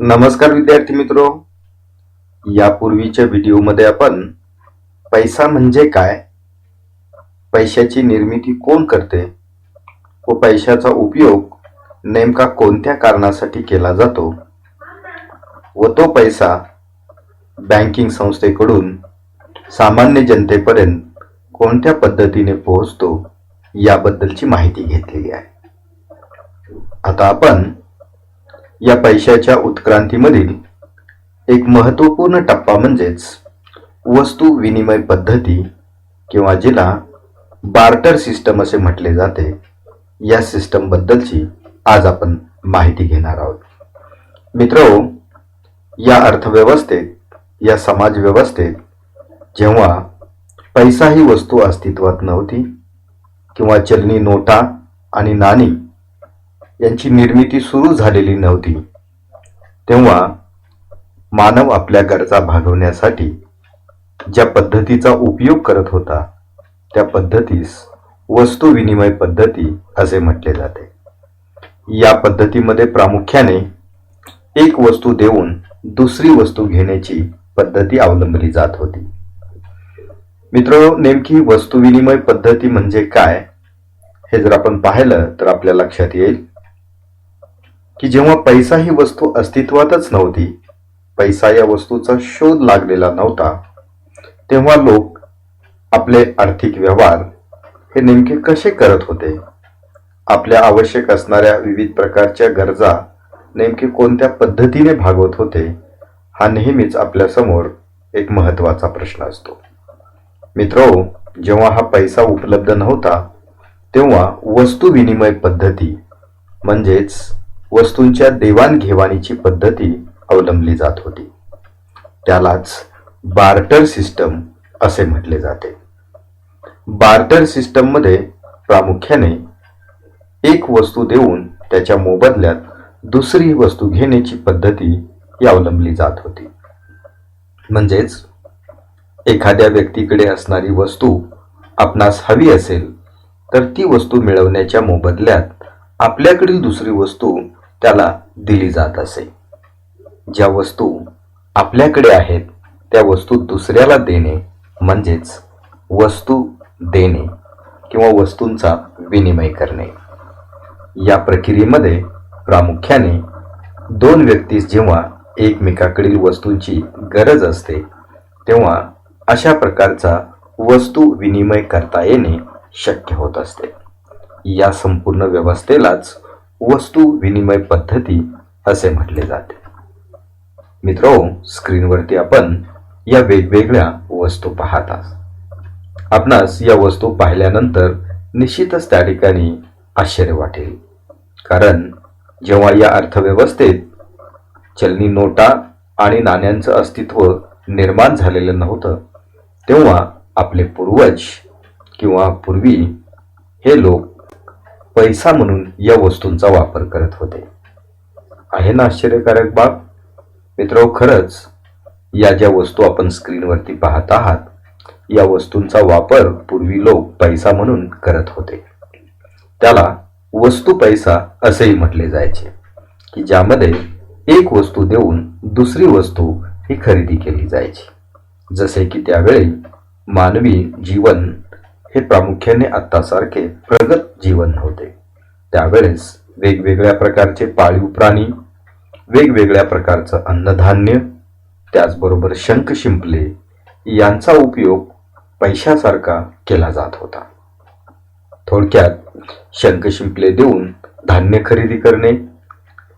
नमस्कार विद्यार्थी मित्रो. यापूर्वीच्या व्हिडिओमध्ये आपण पैसा म्हणजे काय? पैशाची निर्मिती कोण करते? व पैशाचा उपयोग नेमका कोणत्या कारणासाठी केला जातो? व तो पैसा बँकिंग संस्थेकडून सामान्य जनतेपर्यंत कोणत्या पद्धतीने पोहोचतो? याबद्दलची माहिती घेतलेली आहे. आता आपण या पैशाच्या उत्क्रांतीमधील एक महत्त्वपूर्ण टप्पा म्हणजेच वस्तू विनिमय पद्धती किंवा जिला बार्टर सिस्टम असे म्हटले जाते या सिस्टमबद्दलची आज आपण माहिती घेणार आहोत. मित्रो या अर्थव्यवस्थेत या समाज व्यवस्थेत जेव्हा पैसा ही वस्तू अस्तित्वात नव्हती किंवा चलनी नोटा आणि नाणी यांची निर्मिती सुरू झालेली नव्हती. तेव्हा मानव आपल्या गरजा भागवण्यासाठी ज्या पद्धतीचा उपयोग करत होता त्या पद्धतीस वस्तू विनिमय पद्धती असे म्हटले जाते. या पद्धतीमध्ये प्रामुख्याने एक वस्तू देऊन दुसरी वस्तू घेण्याची पद्धती अवलंबली जात होती. मित्र नेमकी वस्तू विनिमय पद्धती म्हणजे काय हे जर आपण पाहिलं तर आपल्या लक्षात येईल. की जेव्हा पैसा ही वस्तू अस्तित्वातच नव्हती पैसा या वस्तूचा शोध लागलेला नव्हता तेव्हा लोक आपले आर्थिक व्यवहार हे नेमके कसे करत होते? आपल्या आवश्यक असणाऱ्या विविध प्रकारच्या गरजा नेमके कोणत्या पद्धतीने भागवत होते? हा नेहमीच आपल्यासमोर एक महत्त्वाचा प्रश्न असतो. मित्रो जेव्हा हा पैसा उपलब्ध नव्हता तेव्हा वस्तू विनिमय पद्धती म्हणजेच वस्तूंच्या देवाणघेवाणीची पद्धती अवलंबली जात होती. त्यालाच बार्टर सिस्टम असे म्हटले जाते. बार्टर सिस्टममध्ये प्रामुख्याने एक वस्तू देऊन त्याच्या मोबदल्यात दुसरी वस्तू घेण्याची पद्धती ही अवलंबली जात होती. म्हणजेच एखाद्या व्यक्तीकडे असणारी वस्तू आपणास हवी असेल तर ती वस्तू मिळवण्याच्या मोबदल्यात आपल्याकडील दुसरी वस्तू त्याला दिली जात असे. ज्या वस्तू आपल्याकडे आहेत त्या वस्तू दुसऱ्याला देणे म्हणजेच वस्तू देणे किंवा वस्तूंचा विनिमय करणे. या प्रक्रियेमध्ये प्रामुख्याने दोन व्यक्तीस जेव्हा एकमेकाकडील वस्तूंची गरज असते तेव्हा अशा प्रकारचा वस्तू विनिमय करता येणे शक्य होत असते. या संपूर्ण व्यवस्थेलाच वस्तू विनिमय पद्धती असे म्हटले जाते. मित्रो स्क्रीनवरती आपण या वेगवेगळ्या वस्तू पाहतात आपणास या वस्तू पाहिल्यानंतर निश्चितच त्या ठिकाणी आश्चर्य वाटेल. कारण जेव्हा या अर्थव्यवस्थेत चलनी नोटा आणि नाण्यांचं अस्तित्व निर्माण झालेलं नव्हतं तेव्हा आपले पूर्वज किंवा पूर्वी हे लोक पैसा म्हणून या वस्तूंचा वापर करत होते. आहे ना आश्चर्यकारक बाब? मित्र खरंच या ज्या वस्तू आपण स्क्रीनवरती पाहत आहात या वस्तूंचा वापर पूर्वी लोक पैसा म्हणून करत होते. त्याला वस्तू पैसा असेही म्हटले जायचे की ज्यामध्ये एक वस्तू देऊन दुसरी वस्तू ही खरेदी केली जायची. जसे की त्यावेळी मानवी जीवन हे प्रामुख्याने आत्तासारखे प्रगत जीवन नव्हते त्यावेळेस वेगवेगळ्या प्रकारचे पाळीव प्राणी वेगवेगळ्या प्रकारचं अन्नधान्य त्याचबरोबर शंख शिंपले यांचा उपयोग पैशासारखा केला जात होता. थोडक्यात शंख शिंपले देऊन धान्य खरेदी करणे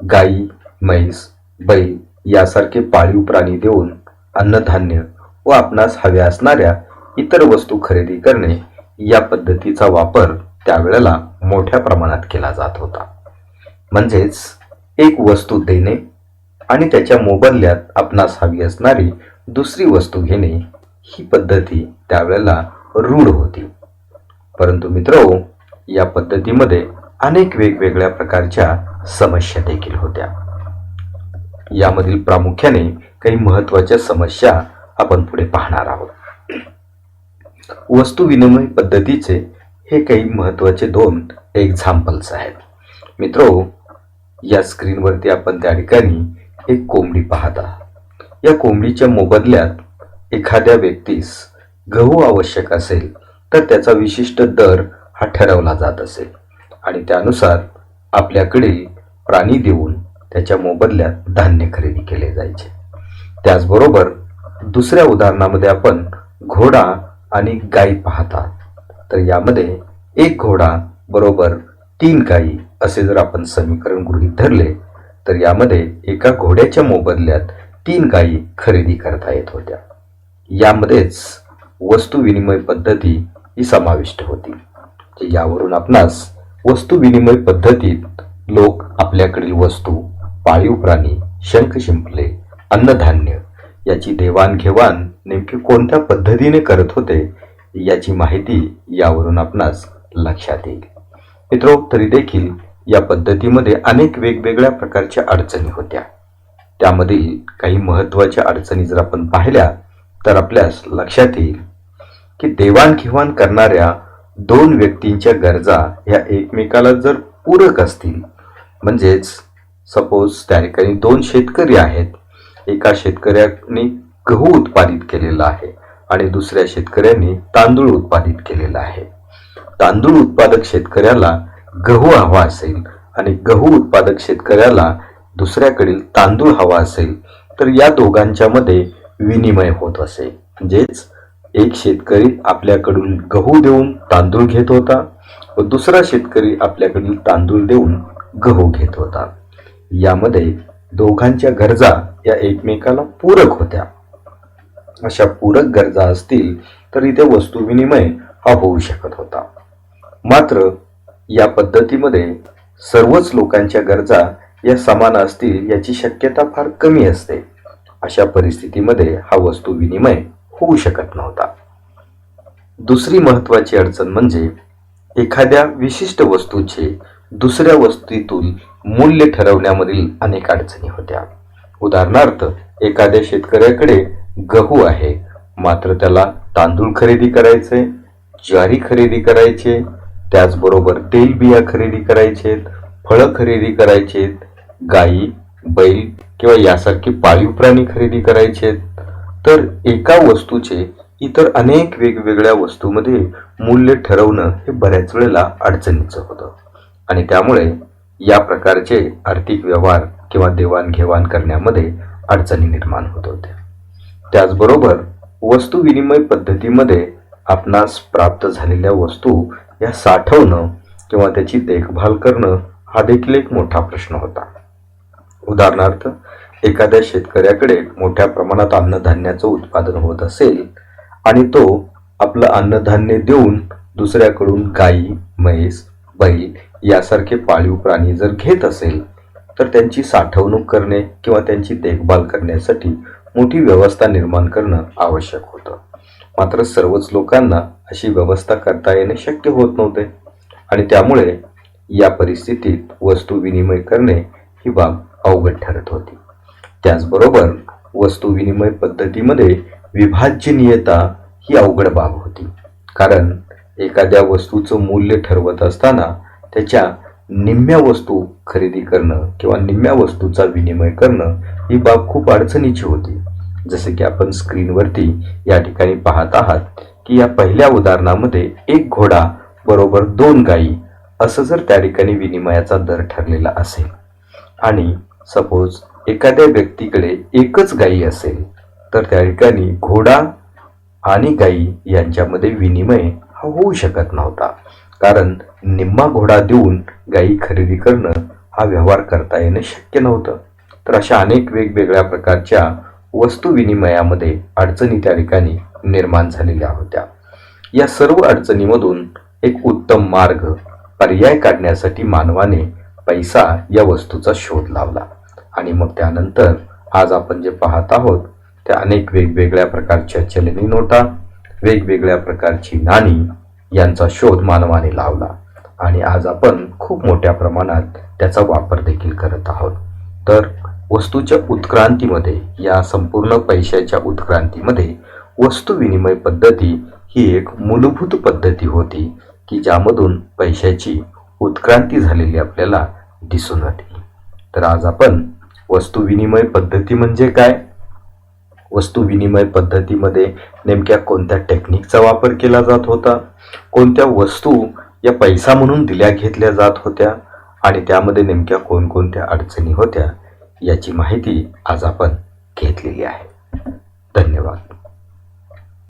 गाई म्हैस बैल यासारखे पाळीव प्राणी देऊन अन्नधान्य व आपणास हव्या असणाऱ्या इतर वस्तू खरेदी करणे या पद्धतीचा वापर त्यावेळेला मोठ्या प्रमाणात केला जात होता. म्हणजेच एक वस्तू देणे आणि त्याच्या मोबदल्यात आपणास हवी असणारी दुसरी वस्तू घेणे ही पद्धती त्यावेळेला रूढ होती. परंतु मित्र या पद्धतीमध्ये अनेक वेगवेगळ्या प्रकारच्या समस्या देखील होत्या. यामधील प्रामुख्याने काही महत्त्वाच्या समस्या आपण पुढे पाहणार आहोत. वस्तू विनिमय पद्धतीचे हे काही महत्त्वाचे दोन एक्झाम्पल्स आहेत. मित्रो या स्क्रीनवरती आपण त्या ठिकाणी एक कोंबडी पाहत. आहात या कोंबडीच्या मोबदल्यात एखाद्या व्यक्तीस गहू आवश्यक असेल तर त्याचा विशिष्ट दर हा ठरवला जात असेल. आणि त्यानुसार आपल्याकडे प्राणी देऊन त्याच्या मोबदल्यात धान्य खरेदी केले जायचे. त्याचबरोबर दुसऱ्या उदाहरणामध्ये आपण घोडा आणि गाई पाहतात. तर यामध्ये एक घोडा बरोबर तीन गायी असे जर आपण समीकरण गृहीत धरले तर यामध्ये एका घोड्याच्या मोबदल्यात तीन गायी खरेदी करता येत होत्या. यामध्येच वस्तू विनिमय पद्धती ही समाविष्ट होती. यावरून आपणास वस्तू विनिमय पद्धतीत लोक आपल्याकडील वस्तू पाळीव प्राणी शंख शिंपले अन्नधान्य याची देवाणघेवाण नेमकी कोणत्या पद्धतीने करत होते याची माहिती यावरून आपणास लक्षात येईल. मित्रो तरी देखील या पद्धतीमध्ये अनेक वेगवेगळ्या प्रकारच्या अडचणी होत्या. त्यामधील काही महत्त्वाच्या अडचणी जर आपण पाहिल्या तर आपल्यास लक्षात येईल की देवाणघेवाण करणाऱ्या दोन व्यक्तींच्या गरजा ह्या एकमेकाला जर पूरक असतील म्हणजेच सपोज त्या ठिकाणी दोन शेतकरी आहेत एका शेतकऱ्याने गहू उत्पादित केलेला आहे आणि दुसऱ्या शेतकऱ्याने तांदूळ उत्पादित केलेला आहे. तांदूळ उत्पादक शेतकऱ्याला गहू हवा असेल आणि गहू उत्पादक शेतकऱ्याला दुसऱ्याकडील तांदूळ हवा असेल तर या दोघांच्या मध्ये विनिमय होत असे. म्हणजेच एक शेतकरी आपल्याकडून गहू देऊन तांदूळ घेत होता व दुसरा शेतकरी आपल्याकडील तांदूळ देऊन गहू घेत होता. यामध्ये दोघांच्या गरजा या एकमेकाला पूरक होत्या. अशा पूरक गरजा असतील तर इथे वस्तू विनिमय हा होऊ शकत होता. मात्र या पद्धतीमध्ये सर्वच लोकांच्या गरजा या समान असतील याची शक्यता फार कमी असते. अशा परिस्थितीमध्ये हा वस्तू विनिमय होऊ शकत नव्हता. दुसरी महत्वाची अडचण म्हणजे एखाद्या विशिष्ट वस्तूचे दुसऱ्या वस्तूतून मूल्य ठरवण्यामधील अनेक अडचणी होत्या. उदाहरणार्थ एखाद्या शेतकऱ्याकडे गहू आहे. मात्र त्याला तांदूळ खरेदी करायचे ज्वारी खरेदी करायचे त्याचबरोबर तेलबिया खरेदी करायचेत फळं खरेदी करायचेत गाई बैल किंवा यासारखे पाळीव प्राणी खरेदी करायचेत तर एका वस्तूचे इतर अनेक वेगवेगळ्या वस्तूमध्ये मूल्य ठरवणं हे बऱ्याच वेळेला अडचणीचं होतं. आणि त्यामुळे या प्रकारचे आर्थिक व्यवहार किंवा देवाणघेवाण करण्यामध्ये अडचणी निर्माण होत होत्या. त्याचबरोबर वस्तू विनिमय पद्धतीमध्ये आपणास प्राप्त झालेल्या वस्तू या साठवणं किंवा त्याची देखभाल करणं हा देखील एक मोठा प्रश्न होता. उदाहरणार्थ एखाद्या शेतकऱ्याकडे मोठ्या प्रमाणात अन्नधान्याचं उत्पादन होत असेल आणि तो आपलं अन्नधान्य देऊन दुसऱ्याकडून गाई म्हैस बैल यासारखे पाळीव प्राणी जर घेत असेल तर त्यांची साठवणूक करणे किंवा त्यांची देखभाल करण्यासाठी मोठी व्यवस्था निर्माण करणं आवश्यक होतं. मात्र सर्वच लोकांना अशी व्यवस्था करता येणे शक्य होत नव्हते. आणि त्यामुळे या परिस्थितीत वस्तू विनिमय करणे ही बाब अवघड ठरत होती. त्याचबरोबर वस्तू विनिमय पद्धतीमध्ये विभाज्यनीयता ही अवघड बाब होती. कारण एखाद्या वस्तूचं मूल्य ठरवत असताना त्याच्या निम्म्या वस्तू खरेदी करणं किंवा निम्म्या वस्तूचा विनिमय करणं ही बाब खूप अडचणीची होती. जसे की आपण स्क्रीनवरती या ठिकाणी पाहत आहात की या पहिल्या उदाहरणामध्ये एक घोडा बरोबर दोन गायी असं जर त्या ठिकाणी विनिमयाचा दर ठरलेला असेल आणि सपोज एखाद्या व्यक्तीकडे एकच गायी असेल तर त्या ठिकाणी घोडा आणि गायी यांच्यामध्ये विनिमय हा होऊ शकत नव्हता. कारण निम्मा घोडा देऊन गायी खरेदी करणं हा व्यवहार करता येणं शक्य नव्हतं. तर अशा अनेक वेगवेगळ्या प्रकारच्या वस्तू विनिमयामध्ये अडचणी त्या ठिकाणी निर्माण झालेल्या होत्या. या सर्व अडचणीमधून एक उत्तम मार्ग पर्याय काढण्यासाठी मानवाने पैसा या वस्तूचा शोध लावला. आणि मग त्यानंतर आज आपण जे पाहत आहोत त्या अनेक वेगवेगळ्या प्रकारच्या चलनी नोटा वेगवेगळ्या प्रकारची नाणी यांचा शोध मानवाने लावला. आणि आज आपण खूप मोठ्या प्रमाणात त्याचा वापर देखील करत आहोत. तर वस्तूच्या उत्क्रांतीमध्ये या संपूर्ण पैशाच्या उत्क्रांतीमध्ये वस्तू विनिमय पद्धती ही एक मूलभूत पद्धती होती की ज्यामधून पैशाची उत्क्रांती झालेली आपल्याला दिसून येते. तर आज आपण वस्तू विनिमय पद्धती म्हणजे काय? वस्तू विनिमय पद्धतीमध्ये नेमक्या कोणत्या टेक्निकचा वापर केला जात होता? कोणत्या वस्तू या पैसा म्हणून दिल्या घेतल्या जात होत्या? आणि त्यामध्ये नेमक्या कोणकोणत्या अडचणी होत्या? याची माहिती आज आपण घेतलेली आहे. धन्यवाद.